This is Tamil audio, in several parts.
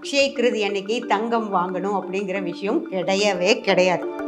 அக்ஷய கிருதி அன்னைக்கு தங்கம் வாங்கணும் அப்படிங்கிற விஷயம் கிடையவே கிடையாது.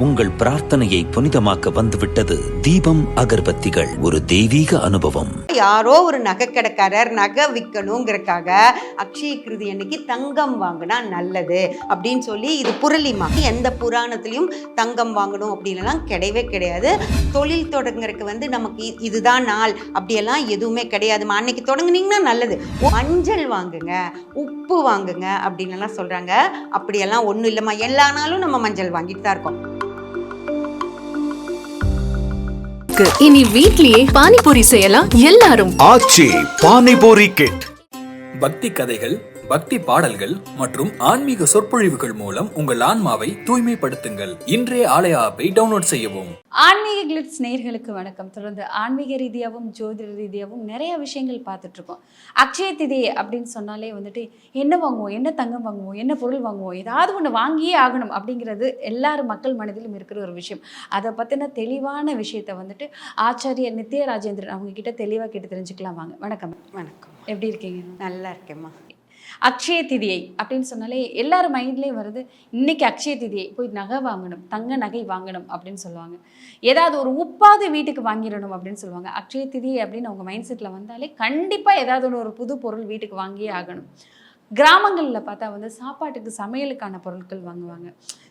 உங்கள் பிரார்த்தனையை புனிதமாக்க வந்துவிட்டது தீபம் அகர்பத்திகள். ஒரு தெய்வீக அனுபவம். யாரோ ஒரு நகைக்கடைக்காரர் நகை விற்கணுங்கிறக்காக அக்ஷய கிருதி அன்னைக்கு தங்கம் வாங்கினா நல்லது அப்படின்னு சொல்லி இது புரளிமா எந்த புராணத்துலையும் தங்கம் வாங்கணும் அப்படின்லாம் கிடையவே கிடையாது. தொழில் தொடங்குறதுக்கு வந்து நமக்கு இதுதான் நாள். அப்படியெல்லாம் எதுவுமே கிடையாது. அன்னைக்கு தொடங்குனீங்கன்னா நல்லது. மஞ்சள் வாங்குங்க உப்பு வாங்குங்க அப்படின்னு எல்லாம் சொல்றாங்க. அப்படியெல்லாம் ஒன்றும் இல்லைம்மா. எல்லா நாளும் நம்ம மஞ்சள் வாங்கிட்டு தான் இருக்கோம். இனி வீட்லயே பானிபூரி செய்யலாம் எல்லாரும். ஆச்சி பானிபூரி கிட். பக்தி கதைகள் பக்தி பாடல்கள் மற்றும் ஆன்மீக சொற்பொழிவுகள் மூலம் உங்கள் ஆன்மாவை தூய்மைப்படுத்துங்கள். இன்றைய ஆலய ஆப்பை டவுன்லோட் செய்யவும். ஆன்மீக கிளிட்ஸ் நேயர்களுக்கு வணக்கம். தொடர்ந்து ஆன்மீக ரீதியாகவும் ஜோதிட ரீதியாகவும் நிறைய விஷயங்கள் பார்த்துட்டு இருக்கோம் அக்ஷய திதி அப்படின்னு சொன்னாலே வந்துட்டு என்ன வாங்குவோம்? என்ன தங்கம் வாங்குவோம்? என்ன பொருள் வாங்குவோம்? ஏதாவது ஒன்று வாங்கியே ஆகணும் அப்படிங்கிறது எல்லாரும் மக்கள் மனதிலும் இருக்கிற ஒரு விஷயம். அதை பற்றின தெளிவான விஷயத்தை வந்துட்டு ஆச்சாரியர் நித்ய ராஜேந்திரன் அவங்க கிட்ட தெளிவாக கேட்டு தெரிஞ்சுக்கலாம். வாங்க. வணக்கம். வணக்கம். எப்படி இருக்கீங்க? நல்லா இருக்கேம்மா. அக்ஷய திதியை அப்படின்னு சொன்னாலே எல்லார் மைண்ட்லேயும் வருது இன்னைக்கு அக்ஷய திதியை போய் நகை வாங்கணும் தங்க நகை வாங்கணும் அப்படின்னு சொல்லுவாங்க. ஏதாவது ஒரு உப்பாவது வீட்டுக்கு வாங்கிடணும் அப்படின்னு சொல்லுவாங்க. அக்ஷய திதி அப்படின்னு அவங்க மைண்ட் செட்டில் வந்தாலே கண்டிப்பாக ஏதாவது ஒரு புது பொருள் வீட்டுக்கு வாங்கியே ஆகணும். கிராமங்களில் பார்த்தா வந்து சாப்பாட்டுக்கு சமையலுக்கான பொருட்கள் வாங்குவாங்க.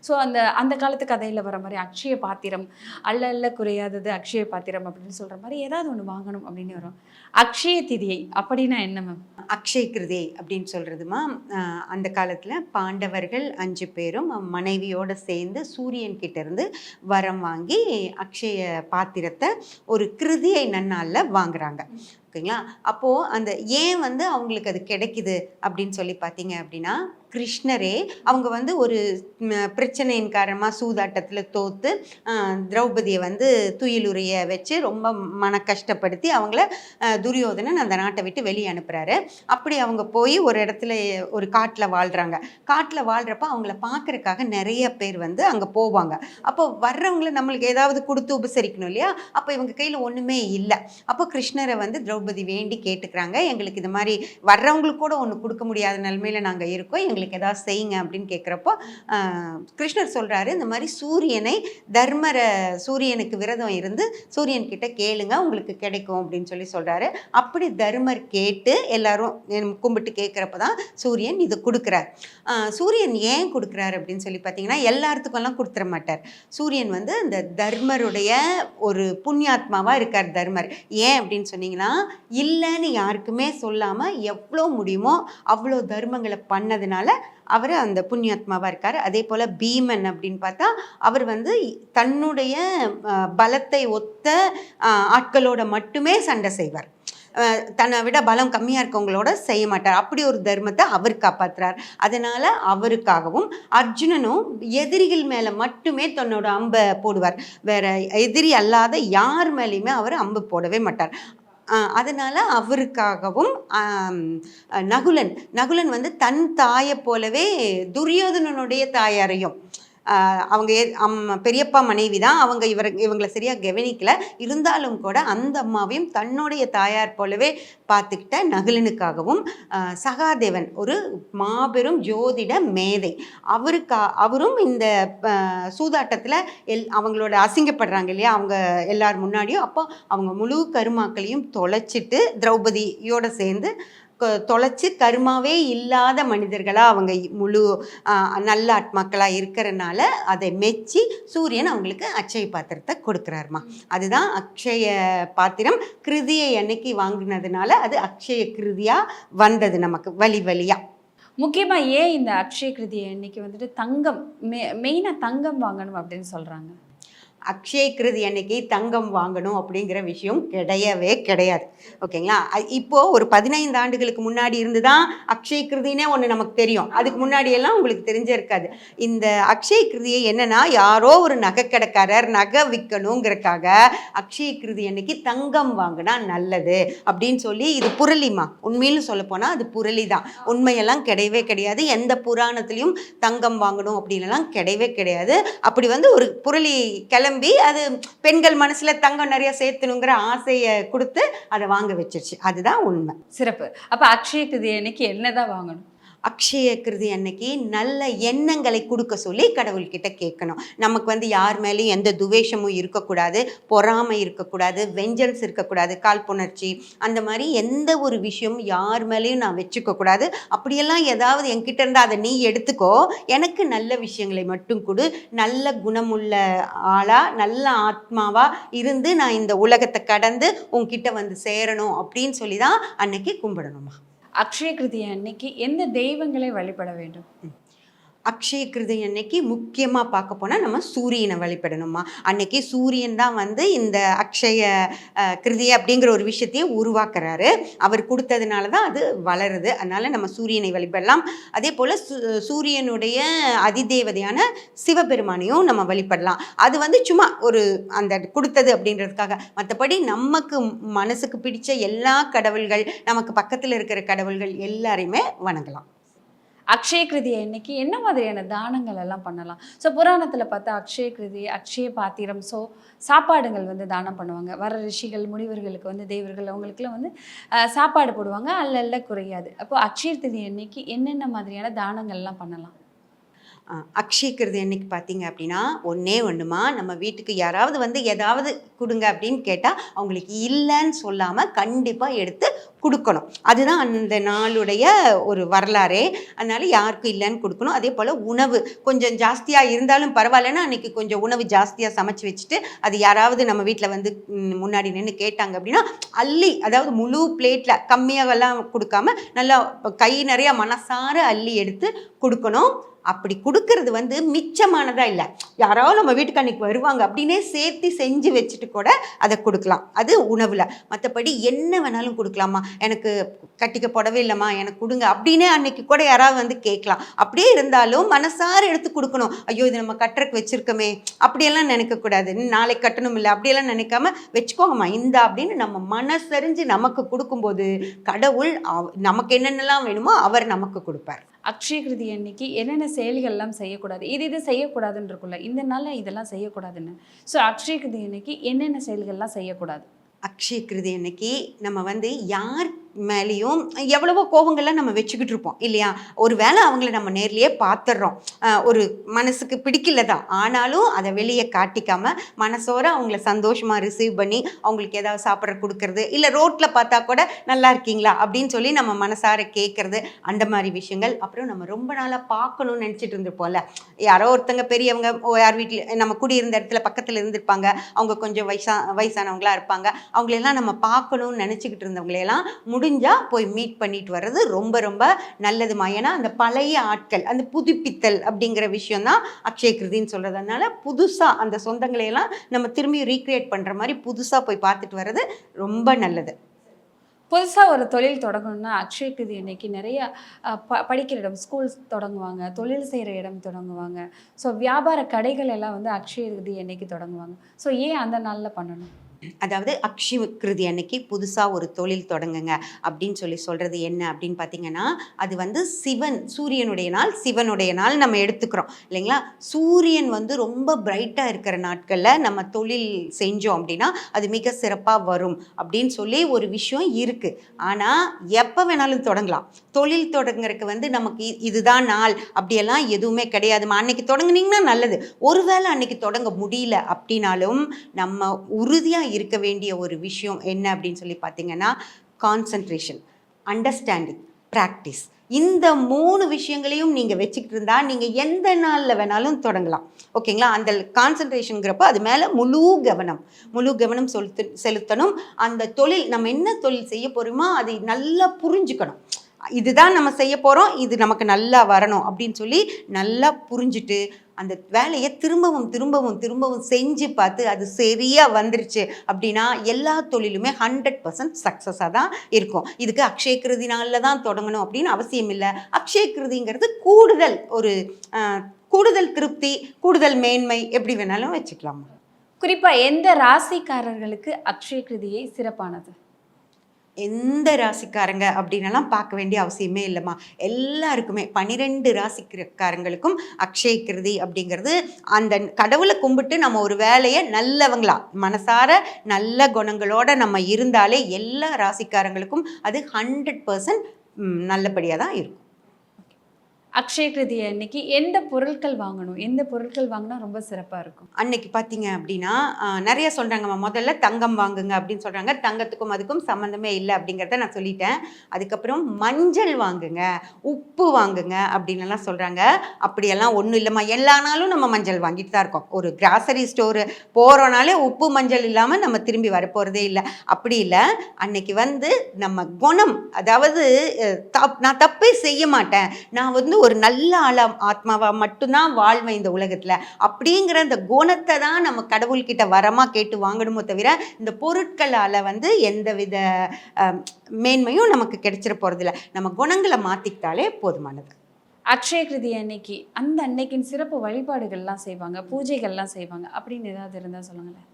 ஸோ அந்த அந்த காலத்து கதையில் வர மாதிரி அக்ஷய பாத்திரம் அல்ல அல்ல குறையாதது அக்ஷய பாத்திரம் அப்படின்னு சொல்கிற மாதிரி ஏதாவது ஒன்று வாங்கணும் அப்படின்னு வரும். அக்ஷய திதியை அப்படின்னா என்ன மேம் அக்ஷய கிருதி அப்படின்னு சொல்கிறதுமா அந்த காலத்தில் பாண்டவர்கள் அஞ்சு பேரும் மனைவியோடு சேர்ந்து சூரியன் கிட்டேருந்து வரம் வாங்கி அக்ஷய பாத்திரத்தை ஒரு கிருதியை நன்னாளில் வாங்குறாங்க. ஓகேங்களா அப்போது அந்த ஏன் வந்து அவங்களுக்கு அது கிடைக்குது அப்படின்னு சொல்லி பார்த்தீங்க அப்படின்னா கிருஷ்ணரே அவங்க வந்து ஒரு பிரச்சனையின் காரணமாக சூதாட்டத்தில் தோற்று திரௌபதியை வந்து துயிலுரைய வச்சு ரொம்ப மன கஷ்டப்படுத்தி அவங்கள துரியோதனன் அந்த நாட்டை விட்டு வெளியே அனுப்புகிறாரு அப்படி அவங்க போய் ஒரு இடத்துல ஒரு காட்டில் வாழ்கிறாங்க காட்டில் வாழ்கிறப்ப அவங்கள பார்க்குறக்காக நிறைய பேர் வந்து அங்கே போவாங்க. அப்போ வர்றவங்கள நம்மளுக்கு ஏதாவது கொடுத்து உபசரிக்கணும் இல்லையா? அப்போ இவங்க கையில் ஒன்றுமே இல்லை. அப்போ கிருஷ்ணரை வந்து திரௌபதி வேண்டி கேட்டுக்கிறாங்க. எங்களுக்கு இது மாதிரி வர்றவங்களுக்கு கூட ஒன்று கொடுக்க முடியாத நிலைமையில் நாங்கள் இருக்கோம். எங்களுக்கு ஏதாவது செய்யுங்க அப்படின்னு கேட்குறப்போ கிருஷ்ணர் சொல்கிறாரு இந்த மாதிரி சூரியனை தர்மர சூரியனுக்கு விரதம் இருந்து சூரியன் கிட்ட கேளுங்க உங்களுக்கு கிடைக்கும் அப்படின்னு சொல்லி சொல்கிறாரு அப்படி தர்மர் கேட்டு எல்லாரும் கும்பிட்டு கேட்குறப்ப தான் சூரியன் இது கொடுக்குறார். சூரியன் ஏன் கொடுக்குறாரு அப்படின்னு சொல்லி பார்த்தீங்கன்னா எல்லாத்துக்கும்லாம் கொடுத்துட மாட்டார். சூரியன் வந்து இந்த தர்மருடைய ஒரு புண்ணியாத்மாவாக இருக்கார் தர்மர். ஏன் அப்படின்னு சொன்னீங்கன்னா இல்லைன்னு யாருக்குமே சொல்லாமல் எவ்வளோ முடியுமோ அவ்வளோ தர்மங்களை பண்ணதுனால அவர் அந்த புண்ணியாத்மாவாக இருக்கார். அதே போல் பீமன் அப்படின்னு பார்த்தா அவர் வந்து தன்னுடைய பலத்தை ஒத்த ஆட்களோட மட்டுமே சண்டை செய்வார். தன்னை விட பலம் கம்மியாக இருக்கவங்களோட செய்ய மாட்டார். அப்படி ஒரு தர்மத்தை அவர் காப்பாற்றுறார் அதனால் அவருக்காகவும் அர்ஜுனனும் எதிரிகள் மேலே மட்டுமே தன்னோட அம்பை போடுவார். வேற எதிரி அல்லாத யார் மேலேயுமே அவர் அம்பு போடவே மாட்டார். அதனால் அவருக்காகவும் நகுலன். நகுலன் வந்து தன் தாயை போலவே துரியோதனனுடைய தாயாரையும் அவங்க அம் பெரியப்பா மனைவி தான். அவங்க இவர் இவங்களை சரியாக கவனிக்கல. இருந்தாலும் கூட அந்த அம்மாவையும் தன்னுடைய தாயார் போலவே பார்த்துக்கிட்ட நகுலனுக்காகவும் சகாதேவன் ஒரு மாபெரும் ஜோதிட மேதை. அவருக்கா அவரும் இந்த சூதாட்டத்தில் எல் அவங்களோட அசிங்கப்படுறாங்க இல்லையா? அவங்க எல்லார் முன்னாடியும். அப்போ அவங்க முழு கருமாக்களையும் தொலைச்சிட்டு திரௌபதியோடு சேர்ந்து தொலைச்சி கருமாவே இல்லாத மனிதர்களாக அவங்க முழு நல்ல ஆத்மாக்களாக இருக்கிறனால அதை மெச்சி சூரியன் அவங்களுக்கு அக்ஷய பாத்திரத்தை கொடுக்குறாருமா. அதுதான் அக்ஷய பாத்திரம். கிருதியை அன்னைக்கு வாங்கினதுனால அது அக்ஷய கிருதியாக வந்தது நமக்கு வழி வழியாக முக்கியமாக ஏன் இந்த அக்ஷய கிருதி அன்னைக்கு வந்துட்டு தங்கம் மெ மெயினாக தங்கம் வாங்கணும் அப்படின்னு சொல்கிறாங்க அக்ஷய கிருதி அன்னைக்கு தங்கம் வாங்கணும் அப்படிங்கிற விஷயம் கிடையவே கிடையாது. ஓகேங்களா? இப்போது ஒரு பதினைந்து ஆண்டுகளுக்கு முன்னாடி இருந்து தான் அக்ஷய கிருதினே ஒன்று நமக்கு தெரியும். அதுக்கு முன்னாடியெல்லாம் உங்களுக்கு தெரிஞ்சே இருக்காது. இந்த அக்ஷய கிருதியை என்னன்னா யாரோ ஒரு நகைக்கடைக்காரர் நகை விற்கணுங்கிறக்காக அக்ஷய கிருதி அன்னைக்கு தங்கம் வாங்கினா நல்லது அப்படின்னு சொல்லி இது புரளிமா. உண்மையிலும் சொல்ல போனால் அது புரளி தான் உண்மையெல்லாம் கிடையவே கிடையாது. எந்த புராணத்துலேயும் தங்கம் வாங்கணும் அப்படின்லாம் கிடையவே கிடையாது. அப்படி வந்து ஒரு புரளி கிள கிளம்பி அது பெண்கள் மனசுல தங்கம் நிறைய சேர்த்தணுங்கிற ஆசையை கொடுத்து அதை வாங்க வச்சிருச்சு. அதுதான் உண்மை. சிறப்பு. அப்ப அக்ஷய திதியை அன்னைக்கு என்னதான் வாங்கணும்? அக்ஷய கிருதி அன்னைக்கு நல்ல எண்ணங்களை கொடுக்க சொல்லி கடவுள்கிட்ட கேட்கணும். நமக்கு வந்து யார் மேலேயும் எந்த துவேஷமும் இருக்கக்கூடாது பொறாமை இருக்கக்கூடாது வெஞ்சன்ஸ் இருக்கக்கூடாது காழ்ப்புணர்ச்சி அந்த மாதிரி எந்த ஒரு விஷயமும் யார் மேலேயும் நான் வச்சுக்கக்கூடாது அப்படியெல்லாம் ஏதாவது என்கிட்ட இருந்தால் அதை நீ எடுத்துக்கோ. எனக்கு நல்ல விஷயங்களை மட்டும் கொடு. நல்ல குணமுள்ள ஆளாக நல்ல ஆத்மாவாக இருந்து நான் இந்த உலகத்தை கடந்து உன்கிட்ட வந்து சேரணும் அப்படின்னு சொல்லி தான் அன்னைக்கு கும்பிடணுமா? அக்ஷய கிருதி அன்னைக்கு எந்த தெய்வங்களை வழிபட வேண்டும்? அக்ஷய கிருதி அன்னைக்கு முக்கியமாக பார்க்க போனால் நம்ம சூரியனை வழிபடணுமா? அன்னைக்கு சூரியன் தான் வந்து இந்த அக்ஷய கிருதி அப்படிங்கிற ஒரு விஷயத்தையே உருவாக்குறாரு. அவர் கொடுத்ததுனால தான் அது வளருது. அதனால் நம்ம சூரியனை வழிபடலாம். அதே போல் சூரியனுடைய அதிதேவதையான சிவபெருமானையும் நம்ம வழிபடலாம். அது வந்து சும்மா ஒரு அந்த கொடுத்தது அப்படின்றதுக்காக. மற்றபடி நமக்கு மனசுக்கு பிடிச்ச எல்லா கடவுள்கள் நமக்கு பக்கத்தில் இருக்கிற கடவுள்கள் எல்லாரையுமே வணங்கலாம். அக்ஷய கிருதி அன்னைக்கு என்ன மாதிரியான தானங்கள் எல்லாம் பண்ணலாம்? ஸோ புராணத்தில் பார்த்தா அக்ஷய கிருதி அக்ஷய பாத்திரம் ஸோ சாப்பாடுங்கள் வந்து தானம் பண்ணுவாங்க. வர ரிஷிகள் முனிவர்களுக்கு வந்து தெய்வர்கள் அவங்களுக்குலாம் வந்து சாப்பாடு போடுவாங்க. அல்ல குறையாது. அப்போ அக்ஷய கிருதி அன்னைக்கு என்னென்ன மாதிரியான தானங்கள்லாம் பண்ணலாம்? ஆ, என்னைக்கு பார்த்தீங்க அப்படின்னா ஒன்றே ஒன்றுமா நம்ம வீட்டுக்கு யாராவது வந்து ஏதாவது கொடுங்க அப்படின்னு கேட்டால் அவங்களுக்கு இல்லைன்னு சொல்லாமல் கண்டிப்பாக எடுத்து கொடுக்கணும். அதுதான் அந்த நாளுடைய ஒரு வரலாறே. அதனால் யாருக்கும் இல்லைன்னு கொடுக்கணும். அதே போல் உணவு கொஞ்சம் ஜாஸ்தியாக இருந்தாலும் பரவாயில்லன்னா அன்றைக்கி கொஞ்சம் உணவு ஜாஸ்தியாக சமைச்சு வச்சுட்டு அது யாராவது நம்ம வீட்டில் வந்து முன்னாடி நின்று கேட்டாங்க அப்படின்னா அள்ளி அதாவது முழு பிளேட்டில் கம்மியாகலாம் கொடுக்காம நல்லா கை நிறையா மனசார அள்ளி எடுத்து கொடுக்கணும். அப்படி கொடுக்கறது வந்து மிச்சமானதாக இல்லை. யாராவது நம்ம வீட்டுக்கு அன்னைக்கு வருவாங்க அப்படின்னே சேர்த்து செஞ்சு வச்சுட்டு கூட அதை கொடுக்கலாம். அது உணவில். மற்றபடி என்ன வேணாலும் கொடுக்கலாமா? எனக்கு கட்டிக்க புடவை இல்லைம்மா எனக்கு கொடுங்க அப்படின்னே அன்னைக்கு கூட யாராவது வந்து கேட்கலாம். அப்படியே இருந்தாலும் மனசார எடுத்து கொடுக்கணும். ஐயோ இது நம்ம கட்டுறக்கு வச்சுருக்கோமே. அப்படியெல்லாம் நினைக்கக்கூடாது. நாளைக்கு கட்டணும் இல்லை அப்படியெல்லாம் நினைக்காம வச்சுக்கோங்கம்மா. இந்தா அப்படின்னு நம்ம மனசறிஞ்சு நமக்கு கொடுக்கும்போது கடவுள் நமக்கு என்னென்னலாம் வேணுமோ அவர் நமக்கு கொடுப்பார். அக்ஷய கிருதி அன்னைக்கு என்னென்ன செயல்கள்லாம் செய்யக்கூடாது? இது இது செய்யக்கூடாதுன்னு இருக்குல்ல இந்த நாளில் இதெல்லாம் செய்யக்கூடாதுன்னு. ஸோ அக்ஷய கிருதி அன்னைக்கு என்னென்ன செயல்கள்லாம் செய்யக்கூடாது? அக்ஷய கிருதி அன்னைக்கு நம்ம வந்து யார் மேலேயும் எவ்வளவோ கோபங்கள்லாம் நம்ம வச்சுக்கிட்டு இருப்போம் இல்லையா? ஒரு வேளை அவங்கள நம்ம நேர்லேயே பார்த்துடுறோம் ஒரு மனசுக்கு பிடிக்கல தான் ஆனாலும் அதை வெளியே காட்டிக்காம மனசோர அவங்கள சந்தோஷமாக ரிசீவ் பண்ணி அவங்களுக்கு ஏதாவது சாப்பிட்ற கொடுக்கறது இல்லை ரோட்டில் பார்த்தா கூட நல்லா இருக்கீங்களா? அப்படின்னு சொல்லி நம்ம மனசார கேட்குறது அந்த மாதிரி விஷயங்கள். அப்புறம் நம்ம ரொம்ப நாளாக பார்க்கணும்னு நினச்சிட்டு இருந்திருப்போம்ல. யாரோ ஒருத்தங்க பெரியவங்க ஓ, யார் வீட்டில் நம்ம குடியிருந்த இடத்துல பக்கத்தில் இருந்திருப்பாங்க. அவங்க கொஞ்சம் வயசா வயசானவங்களா இருப்பாங்க. அவங்களெல்லாம் நம்ம பார்க்கணும்னு நினச்சிக்கிட்டு இருந்தவங்களையெல்லாம் முடிஞ்சால் போய் மீட் பண்ணிட்டு வர்றது ரொம்ப ரொம்ப நல்லதுமா ஏன்னா அந்த பழைய ஆட்கள் அந்த புதுப்பித்தல் அப்படிங்கிற விஷயம் தான் அக்ஷய கிருதின்னு சொல்கிறதுனால புதுசாக அந்த சொந்தங்களையெல்லாம் நம்ம திரும்பி ரீக்ரியேட் பண்ணுற மாதிரி புதுசாக போய் பார்த்துட்டு வர்றது ரொம்ப நல்லது. புதுசாக ஒரு தொழில் தொடங்கணும்னா அக்ஷய கிருதி அன்னைக்கு நிறைய ப படிக்கிற இடம் ஸ்கூல்ஸ் தொடங்குவாங்க தொழில் செய்கிற இடம் தொடங்குவாங்க. ஸோ வியாபார கடைகள் எல்லாம் வந்து அக்ஷய கிருதி அன்னைக்கு தொடங்குவாங்க. ஸோ ஏன் அந்த நாளில் பண்ணணும்? அதாவது அக்ஷி கிருதி அன்னைக்கு புதுசாக ஒரு தொழில் தொடங்குங்க. அப்படின்னு சொல்லி சொல்கிறது என்ன அப்படின்னு பார்த்தீங்கன்னா அது வந்து சிவன் சூரியனுடைய நாள் சிவனுடைய நாள் நம்ம எடுத்துக்கிறோம். இல்லைங்களா? சூரியன் வந்து ரொம்ப பிரைட்டாக இருக்கிற நாட்களில் நம்ம தொழில் செஞ்சோம் அப்படின்னா அது மிக சிறப்பாக வரும் அப்படின்னு சொல்லி ஒரு விஷயம் இருக்குது ஆனால் எப்போ வேணாலும் தொடங்கலாம். தொழில் தொடங்குறதுக்கு வந்து நமக்கு இதுதான் நாள். அப்படியெல்லாம் எதுவுமே கிடையாதுமா அன்னைக்கு தொடங்குனீங்கன்னா நல்லது. ஒருவேளை அன்னைக்கு தொடங்க முடியல அப்படின்னாலும் நம்ம உறுதியாக இருக்க வேண்டிய ஒரு விஷயம் என்ன அப்படின்னு சொல்லி பார்த்தீங்கன்னா கான்சன்ட்ரேஷன் அண்டர்ஸ்டாண்டிங் ப்ராக்டிஸ் இந்த மூணு விஷயங்களையும் நீங்கள் வச்சுக்கிட்டு இருந்தால் நீங்கள் எந்த நாளில் வேணாலும் தொடங்கலாம். ஓகேங்களா? அந்த கான்சன்ட்ரேஷனுங்கிறப்போ அது மேலே முழு கவனம். முழு கவனம் செலுத்து செலுத்தணும். அந்த தொழில் நம்ம என்ன தொழில் செய்ய போகிறோமோ அதை நல்லா புரிஞ்சுக்கணும். இதுதான் நம்ம செய்ய போகிறோம் இது நமக்கு நல்லா வரணும் அப்படின்னு சொல்லி நல்லா புரிஞ்சுட்டு அந்த வேலையை திரும்பவும் திரும்பவும் திரும்பவும் செஞ்சு பார்த்து அது சரியாக வந்துருச்சு அப்படின்னா எல்லா தொழிலுமே ஹண்ட்ரட் பர்சன்ட் சக்ஸஸாக தான் இருக்கும். இதுக்கு அக்ஷய கிருதி நாளில் தான் தொடங்கணும் அப்படின்னு அவசியம் இல்லை. அக்ஷய கிருதிங்கிறது கூடுதல் ஒரு கூடுதல் திருப்தி கூடுதல் மேன்மை எப்படி வேணாலும் வச்சுக்கலாம்? குறிப்பாக எந்த ராசிக்காரர்களுக்கு அக்ஷய கிருதியை சிறப்பானது? எந்த ராசிக்காரங்க அப்படின்னலாம் பார்க்க வேண்டிய அவசியமே இல்லைம்மா. எல்லாருக்குமே பனிரெண்டு ராசிக்காரங்களுக்கும் அக்ஷய கிருதி அப்படிங்கிறது அந்த கடவுளை கும்பிட்டு நம்ம ஒரு வேலையை நல்லவங்களா மனசார நல்ல குணங்களோட நம்ம இருந்தாலே எல்லா ராசிக்காரங்களுக்கும் அது ஹண்ட்ரட் பர்சன்ட் நல்லபடியாக தான் இருக்கும். அக்ஷய கிருதி அன்னைக்கு எந்த பொருட்கள் வாங்கணும்? எந்த பொருட்கள் வாங்கினா ரொம்ப சிறப்பாக இருக்கும்? அன்னைக்கு பார்த்தீங்க அப்படின்னா நிறைய சொல்கிறாங்கம்மா முதல்ல தங்கம் வாங்குங்க அப்படின்னு சொல்கிறாங்க தங்கத்துக்கும் அதுக்கும் சம்மந்தமே இல்லை அப்படிங்கிறத நான் சொல்லிட்டேன். அதுக்கப்புறம் மஞ்சள் வாங்குங்க உப்பு வாங்குங்க அப்படின்லாம் எல்லாம் சொல்கிறாங்க அப்படியெல்லாம் ஒன்றும் இல்லைம்மா. எல்லா நாளும் நம்ம மஞ்சள் வாங்கிட்டு தான் இருக்கோம். ஒரு கிராசரி ஸ்டோரு போகிறோனாலே உப்பு மஞ்சள் இல்லாமல் நம்ம திரும்பி வரப்போகிறதே இல்லை. அப்படி இல்லை. அன்னைக்கு வந்து நம்ம குணம் அதாவது தப் நான் தப்பே செய்ய மாட்டேன். நான் வந்து ஒரு நல்ல ஆளா ஆத்மாவா மட்டும்தான் வாழ்வேன் இந்த உலகத்துல. அப்படிங்கிற அந்த குணத்தை தான் நம்ம கடவுள்கிட்ட வரமா கேட்டு வாங்கணுமோ தவிர இந்த பொருட்களால் வந்து எந்தவித மேன்மையும் நமக்கு கிடைச்சிட போறதில்ல. நம்ம குணங்களை மாத்திக்கிட்டாலே போதுமானது. அக்ஷய கிருதி அன்னைக்கு அந்த அன்னைக்கின் சிறப்பு வழிபாடுகள்லாம் செய்வாங்க பூஜைகள்லாம் செய்வாங்க அப்படின்னு ஏதாவது இருந்தால் சொல்லுங்களேன்.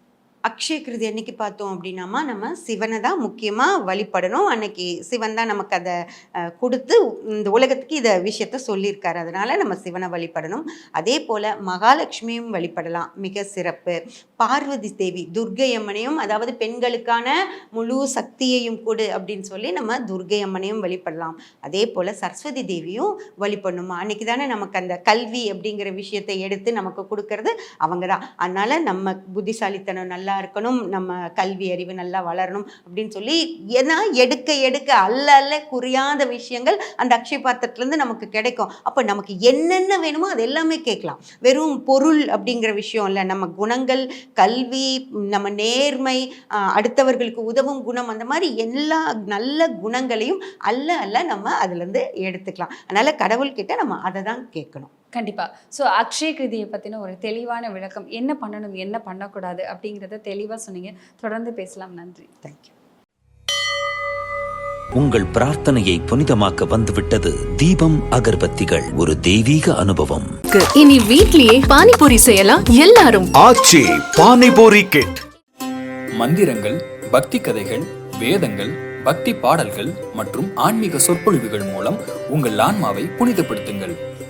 அக்ஷய கிருதி அன்னைக்கு பார்த்தோம் அப்படின்னாமா நம்ம சிவனை தான் முக்கியமாக வழிபடணும். அன்னைக்கு சிவன் தான் நமக்கு அதை கொடுத்து இந்த உலகத்துக்கு இதை விஷயத்த சொல்லியிருக்காரு. அதனால் நம்ம சிவனை வழிபடணும். அதே போல் மகாலட்சுமியும் வழிபடலாம். மிக சிறப்பு. பார்வதி தேவி துர்க்கை அம்மனையும் அதாவது பெண்களுக்கான முழு சக்தியையும் கொடு அப்படின்னு சொல்லி நம்ம துர்க்கை அம்மனையும் வழிபடலாம். அதே போல் சரஸ்வதி தேவியும் வழிபடணுமா? அன்னைக்கு தானே நமக்கு அந்த கல்வி அப்படிங்கிற விஷயத்தை எடுத்து நமக்கு கொடுக்கறது. அவங்க தான். அதனால் நம்ம புத்திசாலித்தனம் நல்லா இருக்கணும் நம்ம கல்வி அறிவு நல்லா வளரணும் அப்படின்னு சொல்லி ஏன்னா எடுக்க எடுக்க அல்ல அல்ல குறையாத விஷயங்கள் அந்த அக்ஷய பாத்திரத்துலேருந்து நமக்கு கிடைக்கும். அப்போ நமக்கு என்னென்ன வேணுமோ அது எல்லாமே கேட்கலாம். வெறும் பொருள் அப்படிங்கிற விஷயம் இல்லை. நம்ம குணங்கள் கல்வி நம்ம நேர்மை அடுத்தவர்களுக்கு உதவும் குணம் அந்த மாதிரி எல்லா நல்ல குணங்களையும் அல்ல அல்ல நம்ம அதுலேருந்து எடுத்துக்கலாம். அதனால் கடவுள்கிட்ட நம்ம அதை தான் கேட்கணும். கண்டிப்பா. ஸோ அக்ஷய கிருதியை பத்தின ஒரு தெளிவான விளக்கம். என்ன பண்ணணும் என்ன பண்ணக்கூடாது அப்படிங்கிறத தெளிவா சொன்னீங்க. தொடர்ந்து பேசலாம். நன்றி. தேங்க்யூ உங்கள் பிரார்த்தனையை புனிதமாக்க வந்துவிட்டது தீபம் அகர்பத்திகள். ஒரு தெய்வீக அனுபவம். இனி வீட்லயே பானிபூரி செய்யலாம். எல்லாரும். ஆச்சி பானிபூரி கிட். மந்திரங்கள் பக்தி கதைகள் வேதங்கள் பக்தி பாடல்கள் மற்றும் ஆன்மீக சொற்பொழிவுகள் மூலம் உங்கள் ஆன்மாவை புனிதப்படுத்துங்கள்.